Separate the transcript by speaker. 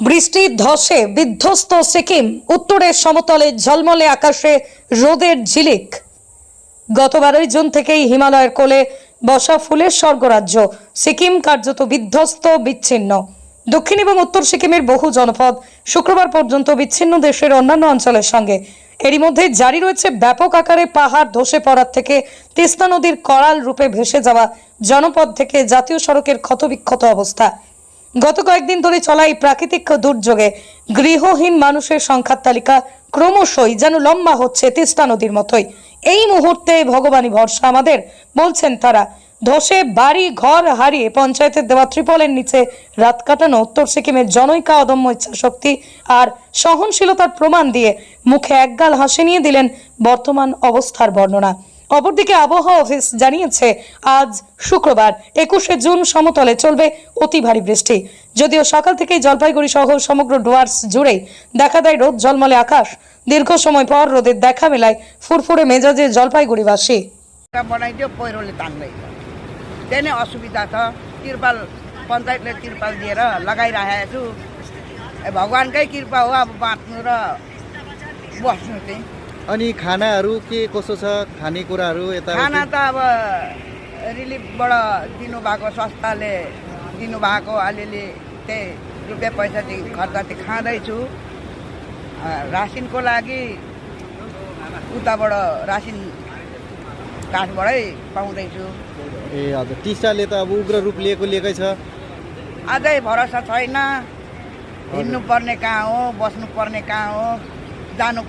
Speaker 1: বৃষ্টির ধসে, বিধ্বস্ত সিকিম উত্তরের সমতলে, ঝলমলে আকাশে রোদের ঝিলিক। গত বারোই জুন থেকেই হিমালয়ের কোলে বসা ফুলের স্বর্গরাজ্য। সিকিম কার্যত বিধ্বস্ত, বিচ্ছিন্ন। দক্ষিণ এবং উত্তর সিকিমের বহু জনপদ শুক্রবার পর্যন্ত বিচ্ছিন্ন দেশের অন্যান্য অঞ্চলের সঙ্গে। এরই মধ্যে জারি রয়েছে ব্যাপক আকারে পাহাড় ধসে পড়ার থেকে তিস্তা নদীর করাল রূপে ভেসে যাওয়া জনপদ থেকে জাতীয় সড়কের ক্ষতবিক্ষত অবস্থা। গত কয়েকদিন ধরে চলা এই প্রাকৃতিক দুর্যোগে গৃহহীন মানুষের সংখ্যার তালিকা ক্রমশই যেন লম্বা হচ্ছে তিস্তা নদীর মতোই। এই মুহূর্তে ভগবানই ভরসা আমাদের, বলছেন তারা। ধসে বাড়ি ঘর হারিয়ে পঞ্চায়েতের দেওয়া ত্রিপলের নিচে রাত কাটানো উত্তর সিকিমের জনৈকা অদম্য ইচ্ছাশক্তি আর সহনশীলতার প্রমাণ দিয়ে মুখে একগাল হাসি নিয়ে দিলেন বর্তমান অবস্থার বর্ণনা। অপরদিকে আবহাওয়া অফিস জানিয়েছে আজ শুক্রবার একুশে জুন সমতলে চলবে অতি ভারী বৃষ্টি যদিও সকাল থেকেই জলপাইগুড়ি সহ সমগ্র ডুয়ার্স জুড়েই দেখা দেয় রোদ ঝলমলে আকাশ দীর্ঘ সময় পর রোদের দেখা মেলায় ফুরফুরে মেজাজে জলপাইগুড়িবাসী
Speaker 2: ढोका बनाइदियो पहिरोले तान्दै त्यही नै असुविधा छ तिरपाल पञ्चायतले तिरपाल दिएर लगाइराखेको छु ए, भगवान्कै कृपा हो अब बाँच्नु र बस्नु चाहिँ
Speaker 3: अनि खानाहरू के कसो छ? खानेकुराहरू यता
Speaker 2: खाना त अब रिलिफबाट दिनुभएको संस्थाले दिनुभएको अलिअलि त्यही रुपियाँ पैसा चाहिँ खर्च चाहिँ खाँदैछु रासिनको लागि उताबाट रासिन काठबाटै पाउँदैछु।
Speaker 3: ए हजुर। टिस्टाले त अब उग्र रूप लिएको लिएकै छ।
Speaker 2: अझै भरोसा छैन। हिँड्नु पर्ने कहाँ हो बस्नु पर्ने कहाँ हो जानु